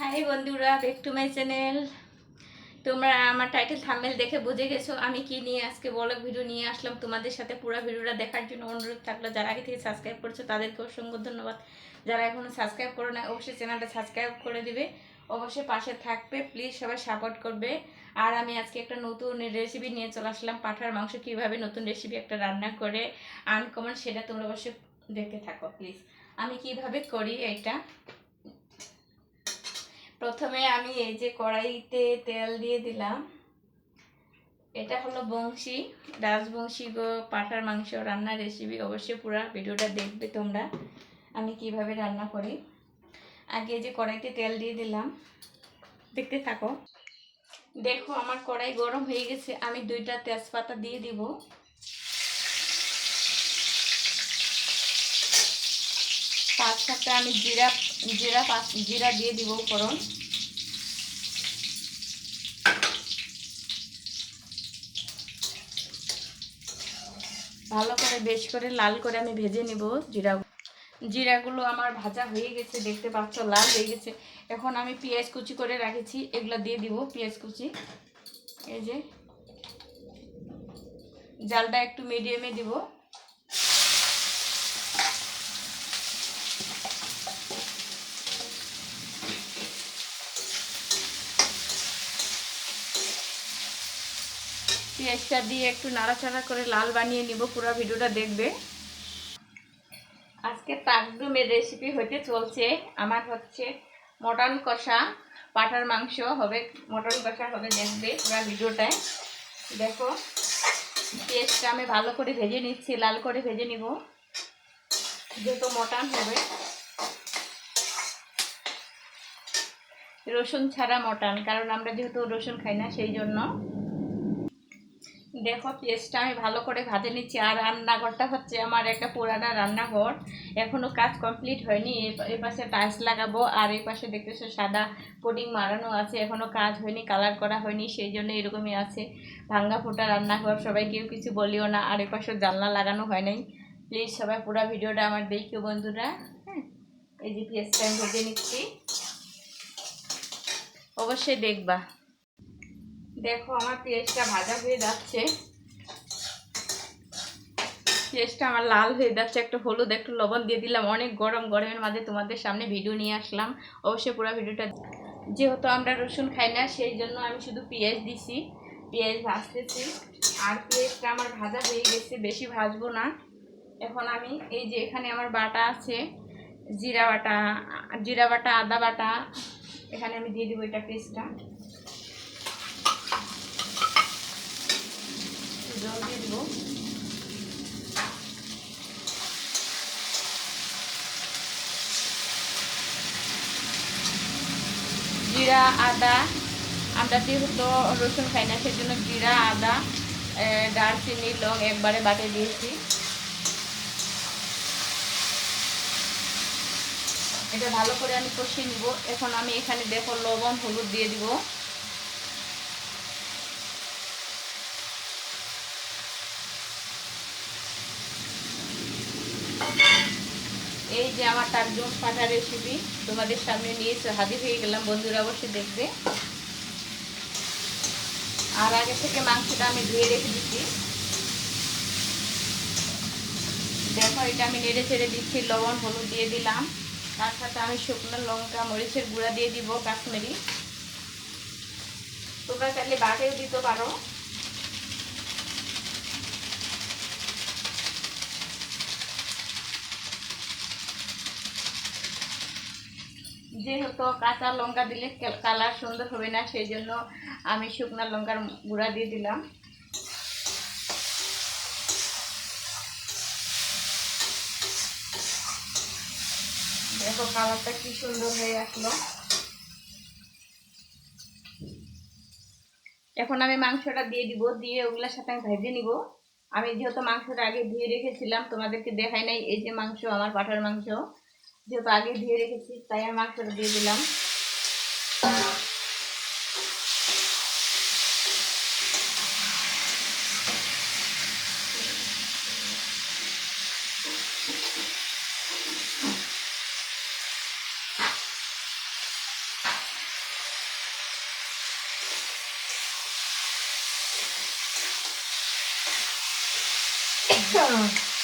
High বন্ধুরা back to my channel তোমরা আমার টাইটেল থাম্বনেল দেখে বুঝে গেছো আমি কি নিয়ে আজকে ব্লগ ভিডিও নিয়ে আসলাম। তোমাদের সাথে পুরো ভিডিওটা দেখার জন্য অনুরোধ থাকল। যারা আগে থেকে সাবস্ক্রাইব করছ, তাদেরকে অসংখ্য ধন্যবাদ। যারা এখনও সাবস্ক্রাইব করো না অবশ্যই চ্যানেলটা সাবস্ক্রাইব করে দিবে। অবশ্যই পাশে থাকবে। প্লিজ সবাই সাপোর্ট করবে। আর আমি আজকে একটা নতুন রেসিপি নিয়ে চলে আসলাম। পাঠার মাংস কীভাবে নতুন রেসিপি একটা রান্না করে আনকমন সেটা তোমরা অবশ্যই দেখতে থাকো প্লিজ আমি কীভাবে করি এটা? প্রথমে আমি এই যে কড়াইতে তেল দিয়ে দিলাম। এটা হলো বংশী, রাজবংশী গো পাঠার মাংস রান্নার রেসিপি অবশ্যই পুরো ভিডিওটা দেখবে তোমরা, আমি কীভাবে রান্না করি। আগে এই যে কড়াইতে তেল দিয়ে দিলাম। দেখতে থাকো। দেখো, আমার কড়াই গরম হয়ে গেছে। আমি দুইটা তেজপাতা দিয়ে দিব। পাঁচ সাতটা আমি জিরা জিরা পাঁচ জিরা দিয়ে দিব ফোড়ন ভালো করে বেশ করে লাল করে আমি ভেজে নিব জিরা। জিরাগুলো আমার ভাজা হয়ে গেছে, দেখতে পাচ্ছ, লাল হয়ে গেছে। এখন আমি পেঁয়াজ কুচি করে রাখেছি, এগুলো দিয়ে দিব পেঁয়াজ কুচি। এই যে, জালটা একটু মিডিয়ামে দিব। পেঁয়াজটা দিয়ে একটু নাড়াচাড়া করে লাল বানিয়ে নিব, পুরো ভিডিওটা দেখবে। আজকে তাকডুমের রেসিপি হতে চলছে। আমার হচ্ছে মটন কষা, পাঠার মাংস হবে, মটন কষা হবে দেখবে পুরো ভিডিওটায়। দেখো পেঁয়াজটা আমি ভালো করে ভেজে নিচ্ছি, লাল করে ভেজে নিব। যেহেতু মটন হবে। রসুন ছাড়া মটন, কারণ আমরা যেহেতু রসুন খাই না, সেই জন্য দেখো পেঁয়াজটা আমি ভালো করে ভাজে নিচ্ছি। আর রান্নাঘরটা হচ্ছে আমার একটা পুরানা রান্নাঘর। এখনও কাজ কমপ্লিট হয়নি। এই পাশে টাইলস লাগাবো। আর এই পাশে দেখতেছো সাদা পুডিং মারানো আছে। এখনও কাজ হয়নি, কালার করা হয়নি, সেই জন্য এরকমই আছে। ভাঙ্গা ফোটা রান্নাঘর সবাই কেউ কিছু বলিও না। আর এই পাশে জানলা লাগানো হয় নাই। প্লিজ সবাই পুরো ভিডিওটা আমার দেখিও বন্ধুরা। হ্যাঁ এই যে পেঁয়াজটা আমি ভেজে নিচ্ছি। অবশ্যই দেখবা। দেখো, আমার পেঁয়াজটা ভাজা হয়ে যাচ্ছে। পেঁয়াজটা আমার লাল হয়ে যাচ্ছে, একটু হলুদ, একটু লবণ দিয়ে দিলাম। অনেক গরম, গরমের মাঝে তোমাদের সামনে ভিডিও নিয়ে আসলাম। অবশ্যই পুরো ভিডিওটা যেহেতু আমরা রসুন খাই না, সেই জন্য আমি শুধু পেঁয়াজ দিছি, পেঁয়াজ ভাজতেছি। আর পেঁয়াজটা আমার ভাজা হয়ে গেছে, বেশি ভাজবো না। এখন আমি এই যে এখানে আমার বাটা আছে, জিরা বাটা জিরা বাটা, আদা বাটা, এখানে আমি দিয়ে দেবো এটা পেস্টটা। জল দিয়ে দেবো। জিরা, আদা, আমরা যেহেতু রসুন খাই না, সেজন্য জিরা, আদা দারচিনি, লং একবারে বাটে দিয়েছি। এটা ভালো করে আমি কষিয়ে নিব। এখন আমি এখানে দেখো লবণ, হলুদ দিয়ে দিব এই যে আমার টাকজম পাটা রেসিপি তোমাদের সামনে নিয়ে হাজির হয়ে গেলাম। বন্ধুরা অবশ্যই দেখবে। আর আগে থেকে মাংসটা আমি ধুয়ে রেখে দিচ্ছি। দেখো, এটা আমি নেড়ে ছেড়ে দিচ্ছি, লবণ, হলুদ দিয়ে দিলাম। তার সাথে আমি শুকনো লঙ্কা, মরিচের গুঁড়া দিয়ে দিব, কাশ্মীরি। তোমরা চাইলে বাটেও দিতে পারো। যেহেতু কাঁচা লঙ্কা দিলে কালার সুন্দর হবে না, সেই জন্য আমি শুকনো লঙ্কার গুঁড়া দিয়ে দিলাম। দেখো কালারটা কি সুন্দর হয়ে আসলো। এখন আমি মাংসটা দিয়ে দিব, দিয়ে ওগুলোর সাথে আমি ভেজে নিব। আমি যেহেতু মাংসটা আগে ধুয়ে রেখেছিলাম, তোমাদেরকে দেখাই নাই, এই যে মাংস, আমার পাঠার মাংস। যেহেতু আগে ধুয়ে রেখেছি তাই আমি মাংসটা দিয়ে দিলাম Oh.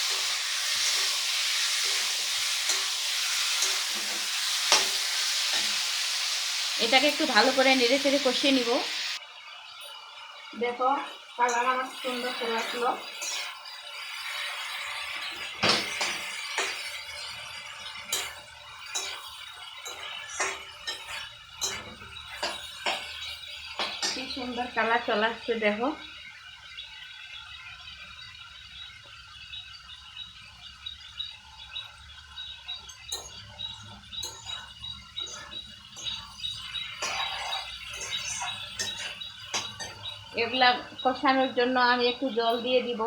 এটাকে একটু ভালো করে নেড়ে চেড়ে কষিয়ে নিব। দেখো, কালার আমার সুন্দর চলে আসলো। কি সুন্দর কালার চলে আসছে, দেখো। এগুলা কষানোর জন্য আমি একটু জল দিয়ে দিব।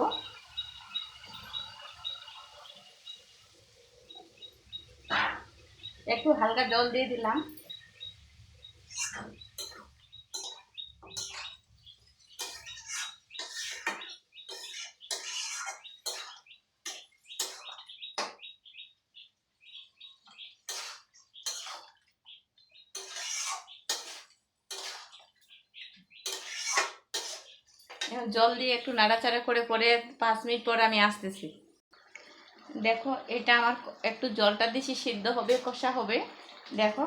একটু হালকা জল দিয়ে দিলাম। জল দিয়ে একটু নাড়াচাড়া করে পরে পাঁচ মিনিট পর আমি আসতেছি। দেখো, এটা আমার একটু জলটা দিছি, সিদ্ধ হবে, কষা হবে। দেখো,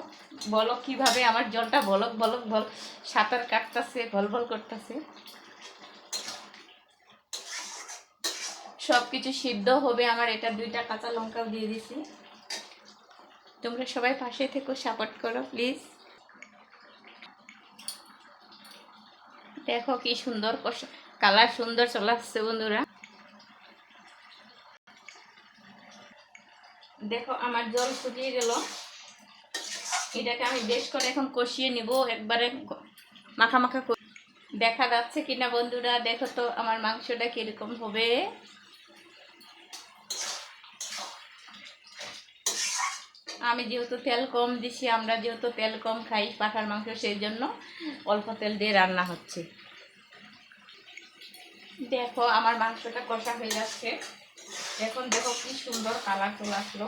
বলো কীভাবে আমার জলটা বলক বলক বল সাঁতার কাটতেছে ভল ভল করতেছে। সব কিছু সিদ্ধ হবে, আমার এটা দুইটা কাঁচা লঙ্কাও দিয়ে দিছি। তোমরা সবাই পাশে থেকো সাপোর্ট করো প্লিজ দেখো কি সুন্দর কালার সুন্দর চলে আসছে বন্ধুরা। দেখো, আমার জল শুকিয়ে গেল। এটাকে আমি বেশ করে এখন কষিয়ে নিব, একবারে মাখা মাখা দেখা যাচ্ছে কিনা বন্ধুরা, দেখো তো আমার মাংসটা কীরকম হবে। আমি যেহেতু তেল কম দিছি, আমরা যেহেতু তেল কম খাই পাঠার মাংস, সেই জন্য অল্প তেল দিয়ে রান্না হচ্ছে। দেখো, আমার মাংসটা কষা হয়ে যাচ্ছে। এখন দেখো কি সুন্দর কালার চলে আসলো।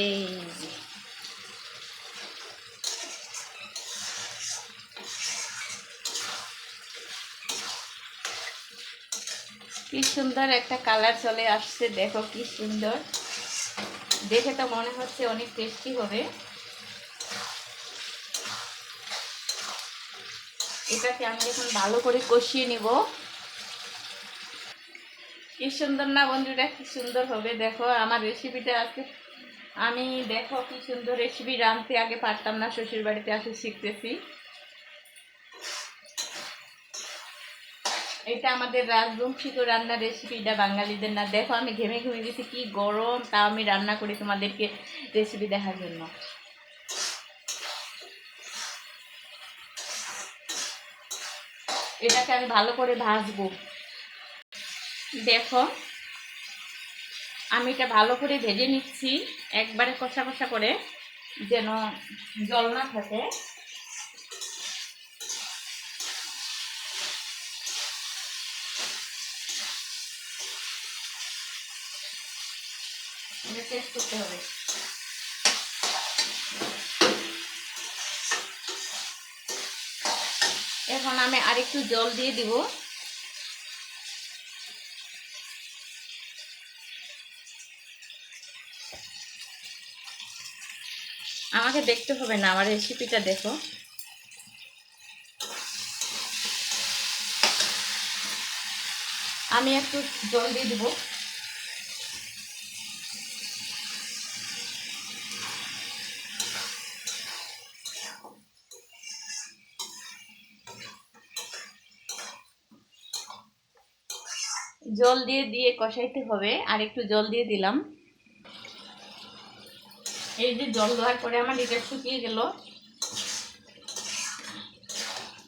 এই কি সুন্দর একটা কালার চলে আসছে, দেখো কি সুন্দর। দেখে তো মনে হচ্ছে অনেক টেস্টি হবে। এটাকে আমি এখন ভালো করে কষিয়ে নিব। কি সুন্দর না বন্ধুরা, কি সুন্দর হবে। দেখো, আমার রেসিপিটা আজকে আমি, দেখো কি সুন্দর রেসিপি রাঁধতে আগে পারতাম না শ্বশুর বাড়িতে আসে শিখতেছি। এটা আমাদের রাজবংশিক রান্নার রেসিপিটা বাঙালিদের না। দেখো, আমি ঘেমে ঘেমে গেছি, কি গরম, তাও আমি রান্না করি তোমাদেরকে রেসিপি দেখার জন্য। এটাকে আমি ভালো করে ভাজবো। দেখো, আমি এটা ভালো করে ভেজে নিচ্ছি, একবারে কষা কষা করে, যেন জল না থাকে। টেস্ট করতে এখন আমি আরেকটু জল দিয়ে দিব। আমাকে দেখতে হবে না, আমার রেসিপিটা দেখো। আমি একটু জল দিয়ে দিব। জল দিয়ে দিয়ে কষাইতে হবে, আর একটু জল দিয়ে দিলাম। এই যে জল দেওয়ার পরে আমার এটা শুকিয়ে গেল।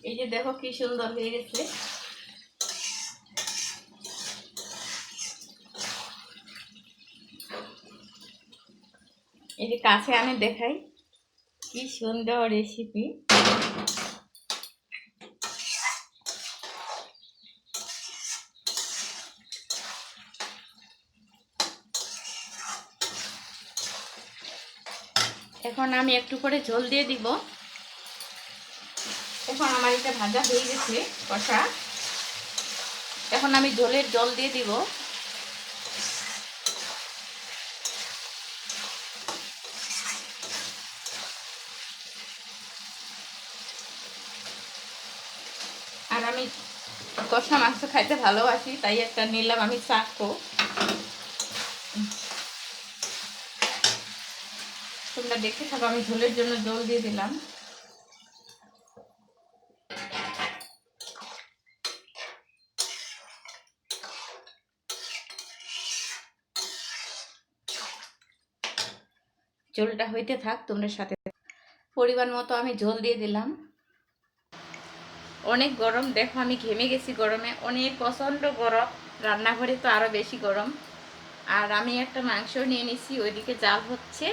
এই যে দেখো কি সুন্দর হয়ে গেছে। এই যে কাছে আমি দেখাই, কি সুন্দর রেসিপি এখন আমি একটু করে ঝোল দিয়ে দিব। এখন আমার এটা ভাজা হয়ে গেছে কষা। এখন আমি জলের জল দিয়ে দিব। আর আমি কষা মাংস খাইতে ভালোবাসি, তাই একটা নিলাম আমি চাকো। তোমরা দেখতে থাকো আমি ঝোলের জন্য জল দিয়ে দিলাম। ঝোলটা হইতে থাক, তোমরা সাথে পরিমাণ মতো আমি ঝোল দিয়ে দিলাম। অনেক গরম, দেখো আমি ঘেমে গেছি গরমে। অনেক প্রচণ্ড গরম, রান্নাঘরে তো আরও বেশি গরম। আর আমি একটা মাংস নিয়ে নিছি, ওইদিকে জাল হচ্ছে।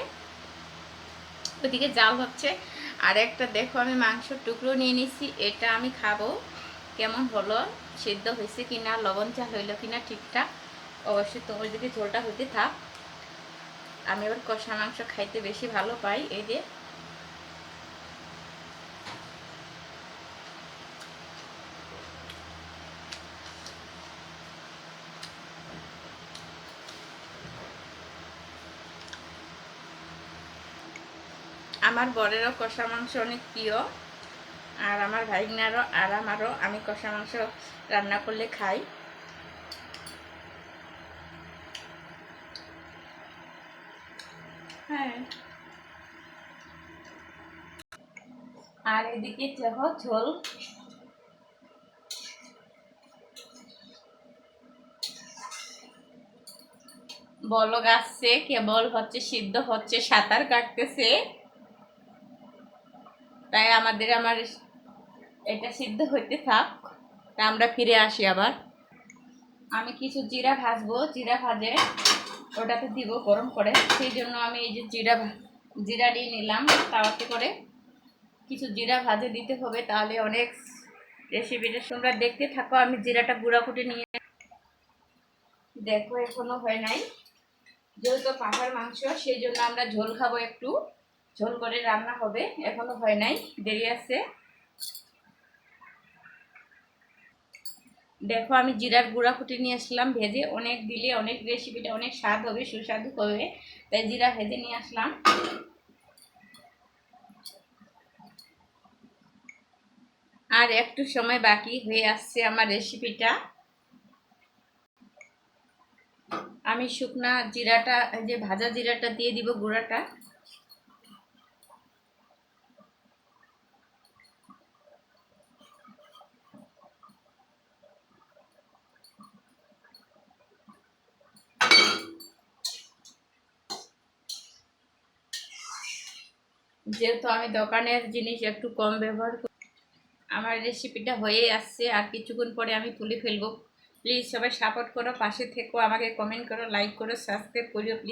ওইদিকে জাল হচ্ছে। আর একটা দেখো, আমি মাংসর টুকরো নিয়ে নিছি। এটা আমি খাব। কেমন হলো? সিদ্ধ হয়েছে কি না লবণ চা হইল কি না ঠিকঠাক? অবশ্যই তোমার যদি ঝোলটা হইতে থাক। আমি এবার কষা মাংস খাইতে বেশি ভালো পাই। এই যে আমার বরেরও কষা মাংস অনেক প্রিয়, আর আমার ভাইগনারও, আর আমারও। আমি কষা মাংস রান্না করলে খাই। হ্যাঁ। আর এদিকে দেখো ঝোল। বলক আসছে, কেবল হচ্ছে, সিদ্ধ হচ্ছে, সাঁতার কাটতেছে। তাই আমাদের আমার এটা সিদ্ধ হইতে থাক। তা আমরা ফিরে আসি আবার। আমি কিছু জিরা ভাজবো। জিরা ভাজে ওটাতে দিব গরম করে। সেই জন্য আমি এই যে জিরা জিরা দিয়ে নিলাম তাওয়াতে করে। কিছু জিরা ভাজে দিতে হবে তাহলে অনেক রেসিপিটা তোমরা দেখতে থাকো, আমি জিরাটা গুঁড়া কুটে নিয়ে দেখো এখনও হয় নাই। যেহেতু পাহাড় মাংস, সেই জন্য আমরা ঝোল খাব একটু। ঝোল করে রান্না হবে, এখনও হয় নাই, দেরি আছে। দেখো, আমি জিরার গুঁড়া কুটে নিয়ে আসলাম, ভেজে অনেক দিলে অনেক রেসিপিটা অনেক স্বাদ হবে, সুস্বাদু হবে, তাই জিরা ভেজে নিয়ে আসলাম। আর একটু সময় বাকি হয়ে আসছে আমার রেসিপিটা আমি শুকনা জিরাটা যে ভাজা জিরাটা দিয়ে দিব গুঁড়াটা। যেহেতু আমি দোকানের জিনিস একটু কম ব্যবহার করি, আমার রেসিপিটা হয়ে আসছে, আর কিছুক্ষণ পরে আমি তুলে ফেলব। প্লিজ সবাই সাপোর্ট করো, পাশে থেকো, আমাকে কমেন্ট করো লাইক করো সাবস্ক্রাইব করিও